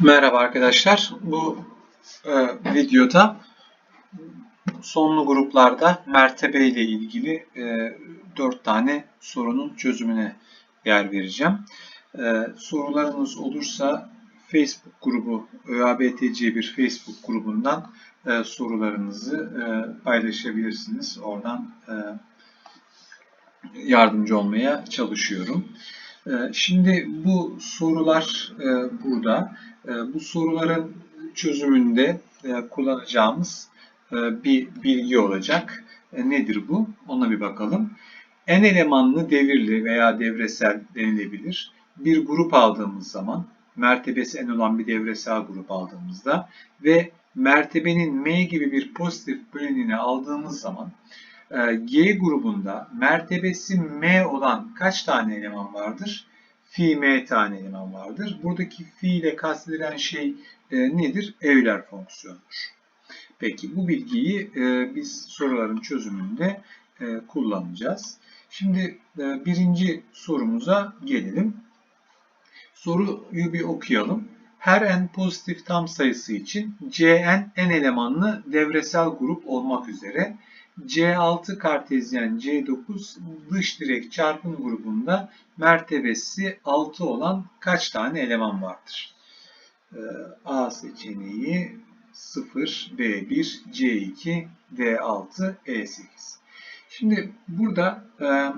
Merhaba arkadaşlar. Bu e, videoda sonlu gruplarda mertebe ile ilgili e, 4 tane sorunun çözümüne yer vereceğim. E, sorularınız olursa Facebook grubu ÖABTC bir Facebook grubundan e, sorularınızı e, paylaşabilirsiniz. Oradan e, yardımcı olmaya çalışıyorum. E, Şimdi bu sorular e, burada. E, Bu soruların çözümünde e, kullanacağımız e, bir bilgi olacak. Nedir bu? Ona bir bakalım. N elemanlı devirli veya devresel denilebilir. Bir grup aldığımız zaman, mertebesi n olan bir devresel grup aldığımızda ve mertebenin m gibi bir pozitif bölenini aldığımız zaman e, G grubunda mertebesi m olan kaç tane eleman vardır? Fi m tane eleman vardır. Buradaki fi ile kastedilen şey e, nedir? Euler fonksiyonudur. Peki bu bilgiyi e, biz soruların çözümünde e, kullanacağız. Şimdi birinci sorumuza gelelim. Soruyu bir okuyalım. Her n pozitif tam sayısı için Cn n elemanlı devresel grup olmak üzere C6 kartezyen C9 dış direk çarpım grubunda mertebesi 6 olan kaç tane eleman vardır? Ee, A seçeneği 0, B1, C2, D6, E8. Şimdi burada e,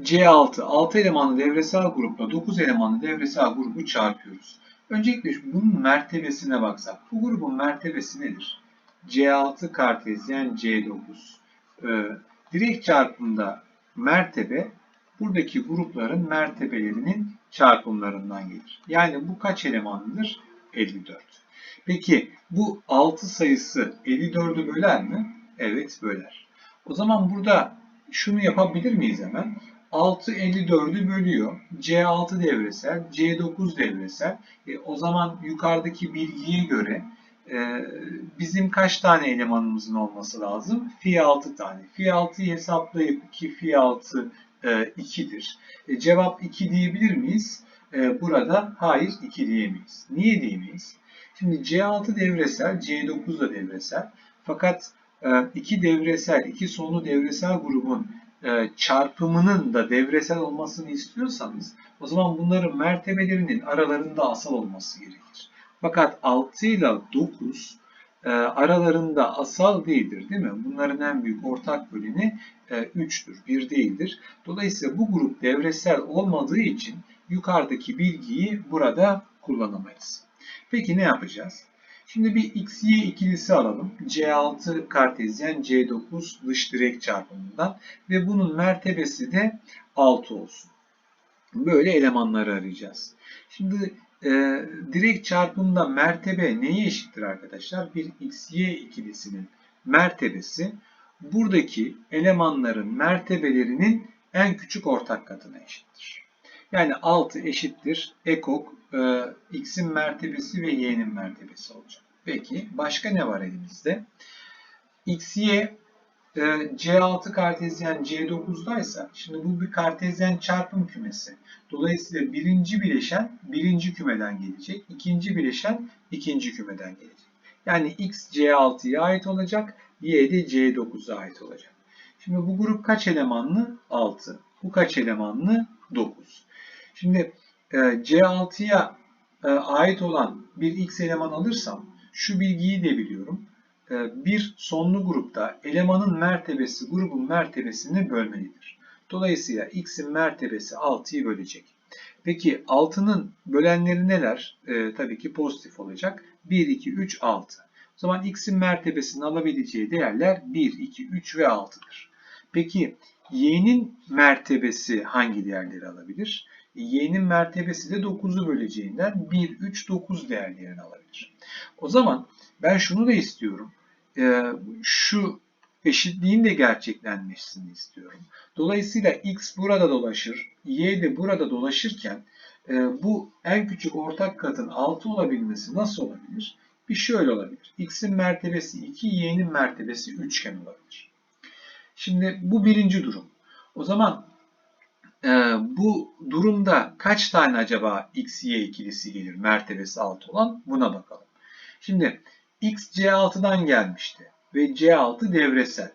C6, 6 elemanlı devresel grupla 9 elemanlı devresel grubu çarpıyoruz. Öncelikle bunun mertebesine baksak. Bu grubun mertebesi nedir? C6 kartezyen C9. Ee, direkt çarpımda mertebe buradaki grupların mertebelerinin çarpımlarından gelir. Yani bu kaç elemanlıdır? 54. Peki bu 6 sayısı 54'ü böler mi? Evet böler. O zaman burada şunu yapabilir miyiz hemen? 6 54'ü bölüyor. C6 devresel, C9 devresel. E, o zaman yukarıdaki bilgiye göre bizim kaç tane elemanımızın olması lazım? Fi 6 tane. Fi 6'yı hesaplayıp ki fi 6 e, 2'dir. E, cevap 2 diyebilir miyiz? E, burada hayır 2 diyemeyiz. Niye diyemeyiz? Şimdi C6 devresel, C9 da devresel. Fakat e, iki devresel, iki sonlu devresel grubun e, çarpımının da devresel olmasını istiyorsanız o zaman bunların mertebelerinin aralarında asal olması gerekir. Fakat 6 ile 9 e, aralarında asal değildir değil mi? Bunların en büyük ortak böleni e, 3'tür, 1 değildir. Dolayısıyla bu grup devresel olmadığı için yukarıdaki bilgiyi burada kullanamayız. Peki ne yapacağız? Şimdi bir x, y ikilisi alalım. C6 kartezyen C9 dış direk çarpımından ve bunun mertebesi de 6 olsun. Böyle elemanları arayacağız. Şimdi e, direkt çarpımda mertebe neye eşittir arkadaşlar? Bir x, y ikilisinin mertebesi buradaki elemanların mertebelerinin en küçük ortak katına eşittir. Yani 6 eşittir ekok e, x'in mertebesi ve y'nin mertebesi olacak. Peki başka ne var elimizde? x, y e, C6 kartezyen C9'daysa şimdi bu bir kartezyen çarpım kümesi. Dolayısıyla birinci bileşen birinci kümeden gelecek. ikinci bileşen ikinci kümeden gelecek. Yani x C6'ya ait olacak. Y de C9'a ait olacak. Şimdi bu grup kaç elemanlı? 6. Bu kaç elemanlı? 9. Şimdi e, C6'ya e, ait olan bir x eleman alırsam şu bilgiyi de biliyorum. E, bir sonlu grupta elemanın mertebesi grubun mertebesini bölmelidir. Dolayısıyla x'in mertebesi 6'yı bölecek. Peki 6'nın bölenleri neler? E, tabii ki pozitif olacak. 1, 2, 3, 6. O zaman x'in mertebesini alabileceği değerler 1, 2, 3 ve 6'dır. Peki y'nin mertebesi hangi değerleri alabilir? y'nin mertebesi de 9'u böleceğinden 1, 3, 9 değerlerini alabilir. O zaman ben şunu da istiyorum. Ee, şu eşitliğin de gerçeklenmesini istiyorum. Dolayısıyla x burada dolaşır, y de burada dolaşırken e, bu en küçük ortak katın 6 olabilmesi nasıl olabilir? Bir şöyle olabilir. x'in mertebesi 2, y'nin mertebesi 3 iken olabilir. Şimdi bu birinci durum. O zaman e, bu durumda kaç tane acaba x, y ikilisi gelir mertebesi 6 olan buna bakalım. Şimdi x C6'dan gelmişti ve C6 devresel.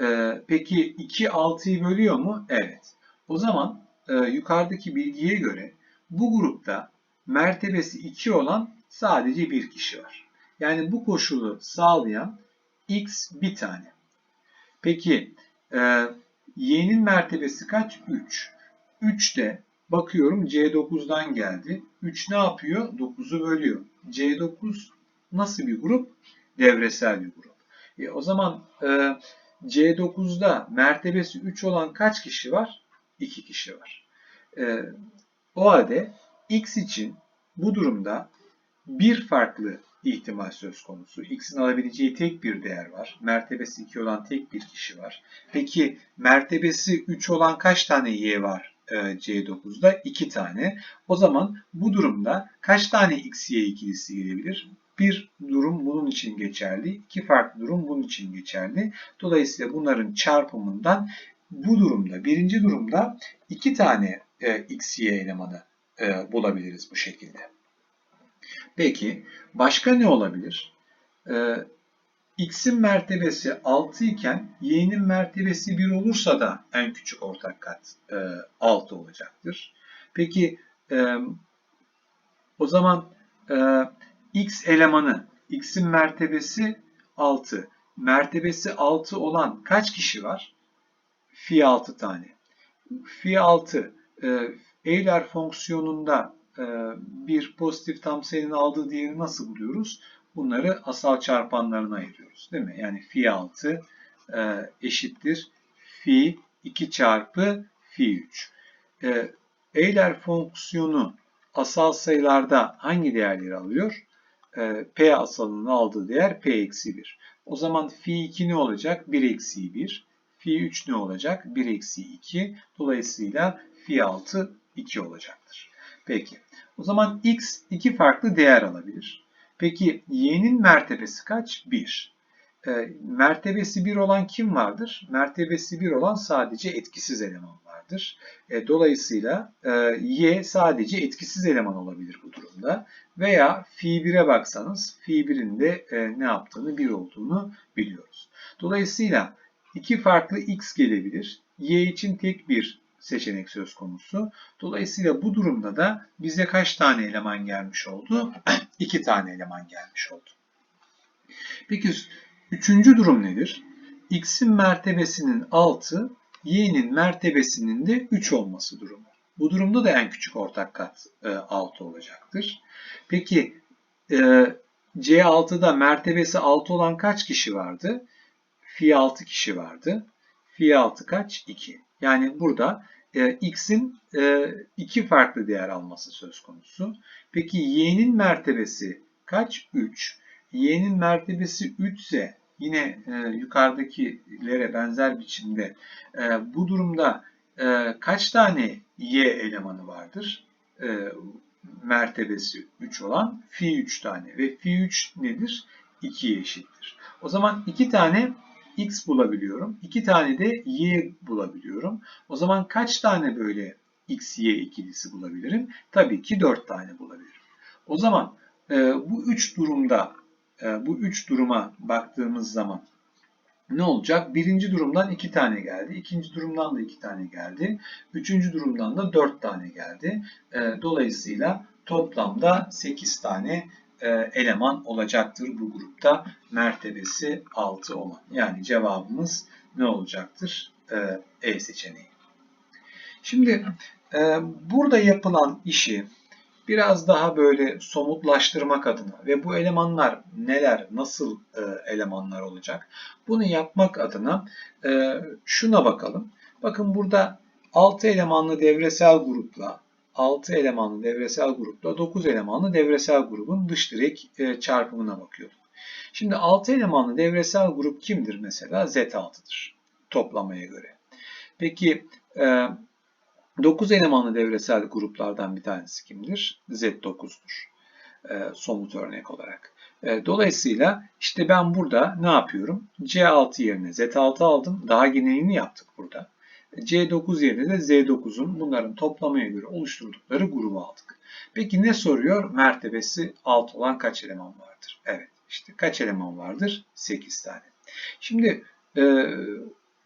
Ee, peki 2 6'yı bölüyor mu? Evet. O zaman e, yukarıdaki bilgiye göre bu grupta mertebesi 2 olan sadece bir kişi var. Yani bu koşulu sağlayan x bir tane. Peki e, y'nin mertebesi kaç? 3. 3 de bakıyorum C9'dan geldi. 3 ne yapıyor? 9'u bölüyor. C9 nasıl bir grup? Devresel bir grup. E, o zaman e, C9'da mertebesi 3 olan kaç kişi var? 2 kişi var. E, o halde x için bu durumda bir farklı ihtimal söz konusu. X'in alabileceği tek bir değer var. Mertebesi 2 olan tek bir kişi var. Peki mertebesi 3 olan kaç tane Y var e, C9'da? 2 tane. O zaman bu durumda kaç tane X, Y ikilisi gelebilir? Bir durum bunun için geçerli. iki farklı durum bunun için geçerli. Dolayısıyla bunların çarpımından bu durumda, birinci durumda iki tane e, X, Y elemanı e, bulabiliriz bu şekilde. Peki başka ne olabilir? Ee, x'in mertebesi 6 iken y'nin mertebesi 1 olursa da en küçük ortak kat e, 6 olacaktır. Peki e, o zaman e, x elemanı x'in mertebesi 6. Mertebesi 6 olan kaç kişi var? Fi 6 tane. Fi 6 e, Euler fonksiyonunda e, bir pozitif tam sayının aldığı değeri nasıl buluyoruz? Bunları asal çarpanlarına ayırıyoruz. Değil mi? Yani fi 6 e, eşittir fi 2 çarpı fi 3. E, Euler fonksiyonu asal sayılarda hangi değerleri alıyor? P asalının aldığı değer P eksi 1. O zaman fi 2 ne olacak? 1 eksi 1. Fi 3 ne olacak? 1 eksi 2. Dolayısıyla fi 6 2 olacaktır. Peki. O zaman x iki farklı değer alabilir. Peki y'nin mertebesi kaç? 1. E, mertebesi 1 olan kim vardır? Mertebesi 1 olan sadece etkisiz eleman vardır. E, dolayısıyla e, y sadece etkisiz eleman olabilir bu durumda. Veya fi 1'e baksanız fi 1'in de e, ne yaptığını 1 olduğunu biliyoruz. Dolayısıyla iki farklı x gelebilir. y için tek bir seçenek söz konusu. Dolayısıyla bu durumda da bize kaç tane eleman gelmiş oldu? 2 tane eleman gelmiş oldu. Peki üçüncü durum nedir? X'in mertebesinin 6, Y'nin mertebesinin de 3 olması durumu. Bu durumda da en küçük ortak kat 6 e, olacaktır. Peki e, C6'da mertebesi 6 olan kaç kişi vardı? Fi 6 kişi vardı. Fi 6 kaç? 2. Yani burada e, x'in e, iki farklı değer alması söz konusu. Peki y'nin mertebesi kaç? 3. y'nin mertebesi 3 ise yine e, yukarıdakilere benzer biçimde e, bu durumda e, kaç tane y elemanı vardır? E, mertebesi 3 olan fi 3 tane ve fi 3 nedir? 2'ye eşittir. O zaman 2 tane x bulabiliyorum. 2 tane de y bulabiliyorum. O zaman kaç tane böyle x, y ikilisi bulabilirim? Tabii ki 4 tane bulabilirim. O zaman e, bu 3 durumda bu 3 duruma baktığımız zaman ne olacak? Birinci durumdan 2 tane geldi. ikinci durumdan da 2 tane geldi. Üçüncü durumdan da 4 tane geldi. E, dolayısıyla toplamda 8 tane e, eleman olacaktır bu grupta mertebesi 6 olan. Yani cevabımız ne olacaktır? E, e seçeneği. Şimdi e, burada yapılan işi biraz daha böyle somutlaştırmak adına ve bu elemanlar neler, nasıl elemanlar olacak? Bunu yapmak adına şuna bakalım. Bakın burada 6 elemanlı devresel grupla 6 elemanlı devresel grupla 9 elemanlı devresel grubun dış direk e, çarpımına bakıyorduk. Şimdi 6 elemanlı devresel grup kimdir mesela? Z6'dır toplamaya göre. Peki 9 e, elemanlı devresel gruplardan bir tanesi kimdir? Z9'dur. E, somut örnek olarak. Dolayısıyla işte ben burada ne yapıyorum? C6 yerine Z6 aldım. Daha genelini yaptık burada. C9 yerine de Z9'un bunların toplamaya göre oluşturdukları grubu aldık. Peki ne soruyor? Mertebesi 6 olan kaç eleman vardır? Evet işte kaç eleman vardır? 8 tane. Şimdi e,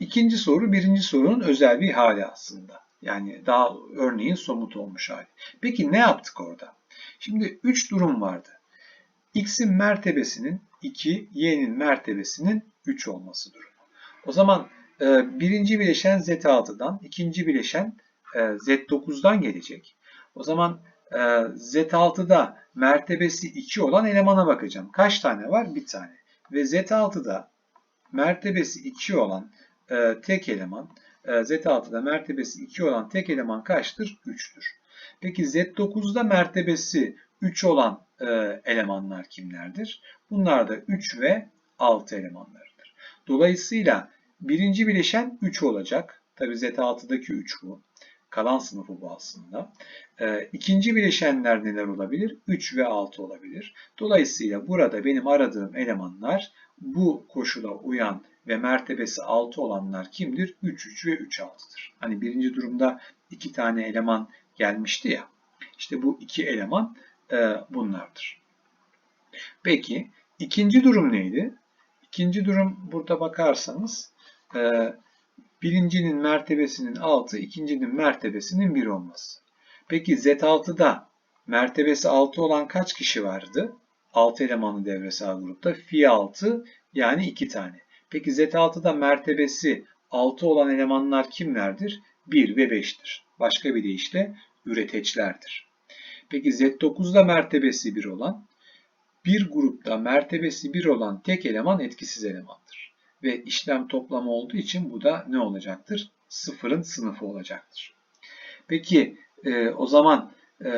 ikinci soru birinci sorunun özel bir hali aslında. Yani daha örneğin somut olmuş hali. Peki ne yaptık orada? Şimdi 3 durum vardı. X'in mertebesinin 2, Y'nin mertebesinin 3 olması durumu. O zaman e, birinci bileşen Z6'dan, ikinci bileşen e, Z9'dan gelecek. O zaman e, Z6'da mertebesi 2 olan elemana bakacağım. Kaç tane var? Bir tane. Ve Z6'da mertebesi 2 olan tek eleman, Z6'da mertebesi 2 olan tek eleman kaçtır? 3'tür. Peki Z9'da mertebesi 3 olan e, elemanlar kimlerdir? Bunlar da 3 ve 6 elemanlarıdır. Dolayısıyla birinci bileşen 3 olacak. Tabi Z6'daki 3 bu. Kalan sınıfı bu aslında. E, ikinci bileşenler neler olabilir? 3 ve 6 olabilir. Dolayısıyla burada benim aradığım elemanlar bu koşula uyan ve mertebesi 6 olanlar kimdir? 3, 3 ve 3, 6'dır. Hani birinci durumda 2 tane eleman gelmişti ya. İşte bu iki eleman e, bunlardır. Peki ikinci durum neydi? İkinci durum burada bakarsanız e, birincinin mertebesinin 6, ikincinin mertebesinin 1 olması. Peki Z6'da mertebesi 6 olan kaç kişi vardı? 6 elemanlı devresel grupta fi 6 yani 2 tane. Peki Z6'da mertebesi 6 olan elemanlar kimlerdir? 1 ve 5'tir. Başka bir deyişle üreteçlerdir. Peki Z9'da mertebesi 1 olan, bir grupta mertebesi 1 olan tek eleman etkisiz elemandır. Ve işlem toplamı olduğu için bu da ne olacaktır? Sıfırın sınıfı olacaktır. Peki e, o zaman e,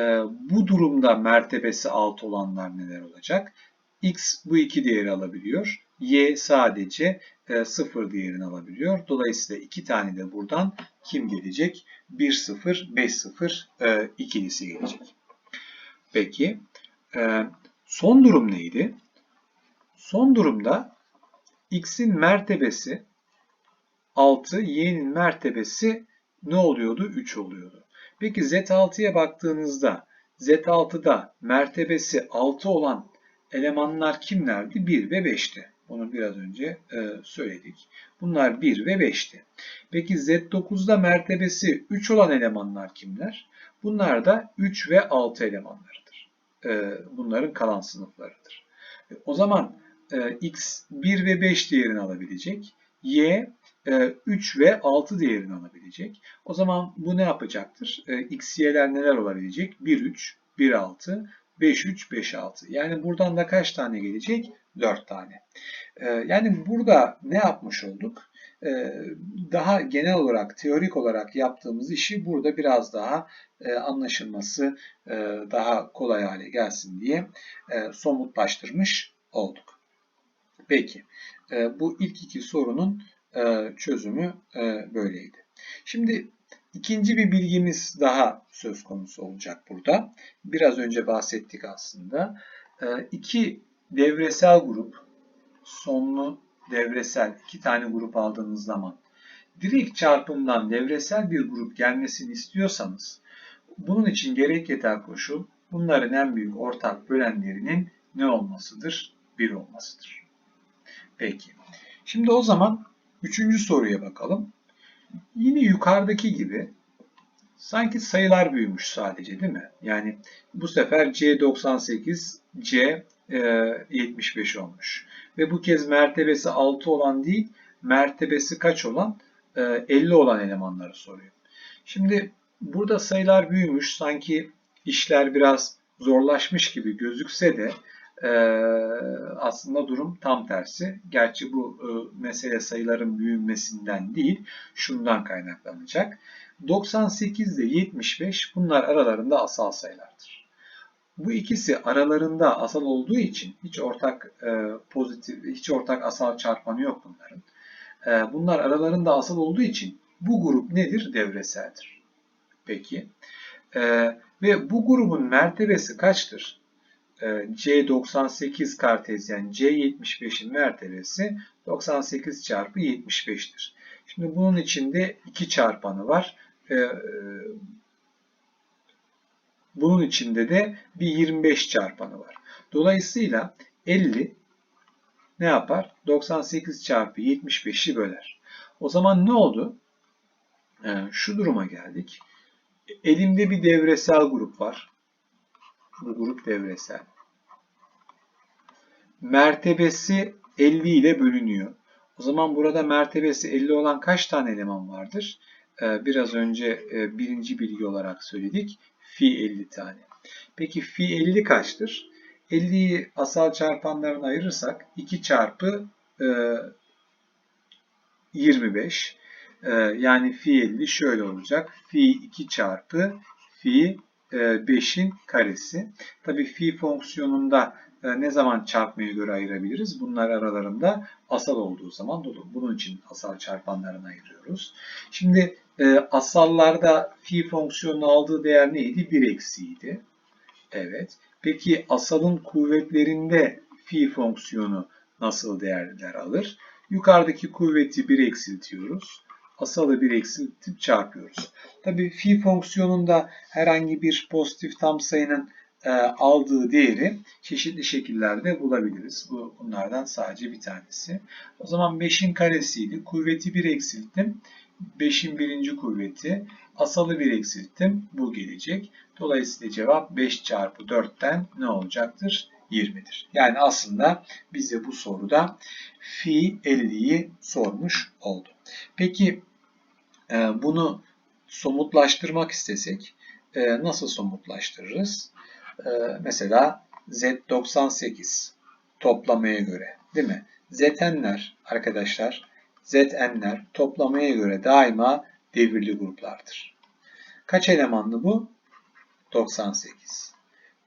bu durumda mertebesi 6 olanlar neler olacak? X bu iki değeri alabiliyor. Y sadece e, 0 değerini alabiliyor. Dolayısıyla iki tane de buradan kim gelecek? 1 0 5 0 e, ikilisi gelecek. Peki e, son durum neydi? Son durumda x'in mertebesi 6, y'nin mertebesi ne oluyordu? 3 oluyordu. Peki z6'ya baktığınızda z6'da mertebesi 6 olan elemanlar kimlerdi? 1 ve 5'ti. Bunu biraz önce e, söyledik. Bunlar 1 ve 5'ti. Peki Z9'da mertebesi 3 olan elemanlar kimler? Bunlar da 3 ve 6 elemanlarıdır. E, bunların kalan sınıflarıdır. E, o zaman X 1 ve 5 değerini alabilecek. Y 3 e, ve 6 değerini alabilecek. O zaman bu ne yapacaktır? X, Y'ler neler olabilecek? 1, 3, 1, 6, 5, 3, 5, 6. Yani buradan da kaç tane gelecek? 4 tane. Ee, yani burada ne yapmış olduk? Ee, daha genel olarak, teorik olarak yaptığımız işi burada biraz daha e, anlaşılması e, daha kolay hale gelsin diye e, somutlaştırmış olduk. Peki, bu ilk iki sorunun çözümü böyleydi. Şimdi ikinci bir bilgimiz daha söz konusu olacak burada. Biraz önce bahsettik aslında. İki devresel grup, sonlu devresel iki tane grup aldığınız zaman direkt çarpımdan devresel bir grup gelmesini istiyorsanız bunun için gerek yeter koşul bunların en büyük ortak bölenlerinin ne olmasıdır? 1 olmasıdır. Peki. Şimdi o zaman üçüncü soruya bakalım. Yine yukarıdaki gibi sanki sayılar büyümüş sadece değil mi? Yani bu sefer C98, C 75 e, olmuş. Ve bu kez mertebesi 6 olan değil, mertebesi kaç olan? 50 e, olan elemanları soruyor. Şimdi burada sayılar büyümüş. Sanki işler biraz zorlaşmış gibi gözükse de e, aslında durum tam tersi. Gerçi bu mesele sayıların büyümesinden değil, şundan kaynaklanacak. 98 ile 75 bunlar aralarında asal sayılardır. Bu ikisi aralarında asal olduğu için hiç ortak e, pozitif, hiç ortak asal çarpanı yok bunların. E, bunlar aralarında asal olduğu için bu grup nedir? Devreseldir. Peki. E, ve bu grubun mertebesi kaçtır? E, C98 kartezyen C75'in mertebesi 98 çarpı 75'tir. Şimdi bunun içinde 2 çarpanı var. Ee, e, bunun içinde de bir 25 çarpanı var. Dolayısıyla 50 ne yapar? 98 çarpı 75'i böler. O zaman ne oldu? Ee, şu duruma geldik. Elimde bir devresel grup var. Bu grup devresel. Mertebesi 50 ile bölünüyor. O zaman burada mertebesi 50 olan kaç tane eleman vardır? Ee, biraz önce e, birinci bilgi olarak söyledik. Fi 50 tane. Peki fi 50 kaçtır? 50'yi asal çarpanlarına ayırırsak 2 çarpı e, 25 e, yani fi 50 şöyle olacak. Fi 2 çarpı fi 5'in karesi. Tabi fi fonksiyonunda e, ne zaman çarpmaya göre ayırabiliriz? Bunlar aralarında asal olduğu zaman dolu. Bunun için asal çarpanlarını ayırıyoruz. Şimdi e, asallarda fi fonksiyonunu aldığı değer neydi? 1 eksiydi. Evet. Peki asalın kuvvetlerinde fi fonksiyonu nasıl değerler alır? Yukarıdaki kuvveti 1 eksiltiyoruz. Asalı 1 eksiltip çarpıyoruz. Tabi fi fonksiyonunda herhangi bir pozitif tam sayının e, aldığı değeri çeşitli şekillerde bulabiliriz. Bu bunlardan sadece bir tanesi. O zaman 5'in karesiydi. Kuvveti 1 eksilttim. 5'in birinci kuvveti. Asalı 1 eksilttim. Bu gelecek. Dolayısıyla cevap 5 çarpı 4'ten ne olacaktır? 20'dir. Yani aslında bize bu soruda fi 50'yi sormuş oldu. Peki e, bunu somutlaştırmak istesek e, nasıl somutlaştırırız? E, mesela Z98 toplamaya göre değil mi? Zn'ler arkadaşlar Zn'ler toplamaya göre daima devirli gruplardır. Kaç elemanlı bu? 98.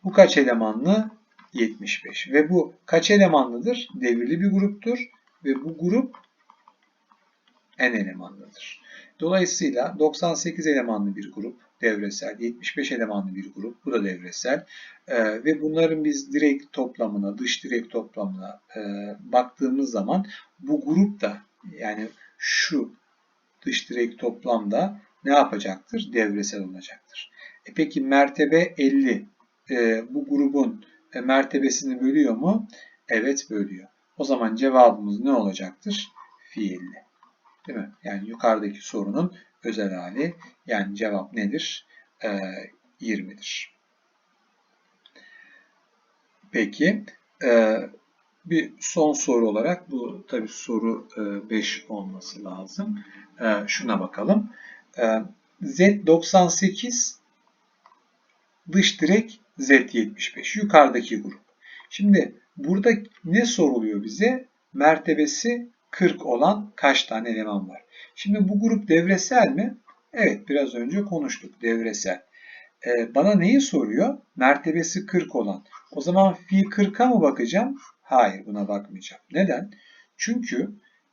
Bu kaç elemanlı? 75. Ve bu kaç elemanlıdır? Devirli bir gruptur. Ve bu grup n elemanlıdır. Dolayısıyla 98 elemanlı bir grup devresel, 75 elemanlı bir grup bu da devresel ee, ve bunların biz direkt toplamına, dış direkt toplamına e, baktığımız zaman bu grup da yani şu dış direkt toplamda ne yapacaktır? Devresel olacaktır. E peki mertebe 50 e, bu grubun e, mertebesini bölüyor mu? Evet bölüyor. O zaman cevabımız ne olacaktır? Fiilli. Değil mi? Yani yukarıdaki sorunun özel hali. Yani cevap nedir? E, 20'dir. Peki e, bir son soru olarak bu tabi soru 5 e, olması lazım. E, şuna bakalım. E, Z98 dış direk Z75 yukarıdaki grup. Şimdi burada ne soruluyor bize? Mertebesi 40 olan kaç tane eleman var? Şimdi bu grup devresel mi? Evet biraz önce konuştuk devresel. Ee, bana neyi soruyor? Mertebesi 40 olan. O zaman fi 40'a mı bakacağım? Hayır buna bakmayacağım. Neden? Çünkü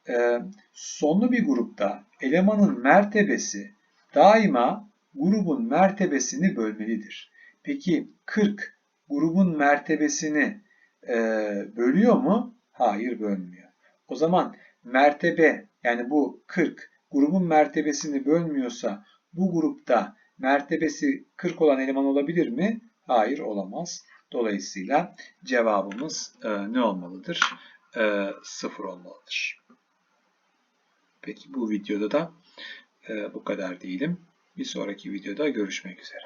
e, sonlu bir grupta elemanın mertebesi daima grubun mertebesini bölmelidir. Peki 40 grubun mertebesini e, bölüyor mu? Hayır bölmüyor. O zaman mertebe yani bu 40 grubun mertebesini bölmüyorsa bu grupta mertebesi 40 olan eleman olabilir mi? Hayır olamaz. Dolayısıyla cevabımız e, ne olmalıdır? E, 0 olmalıdır. Peki bu videoda da e, bu kadar diyelim. Bir sonraki videoda görüşmek üzere.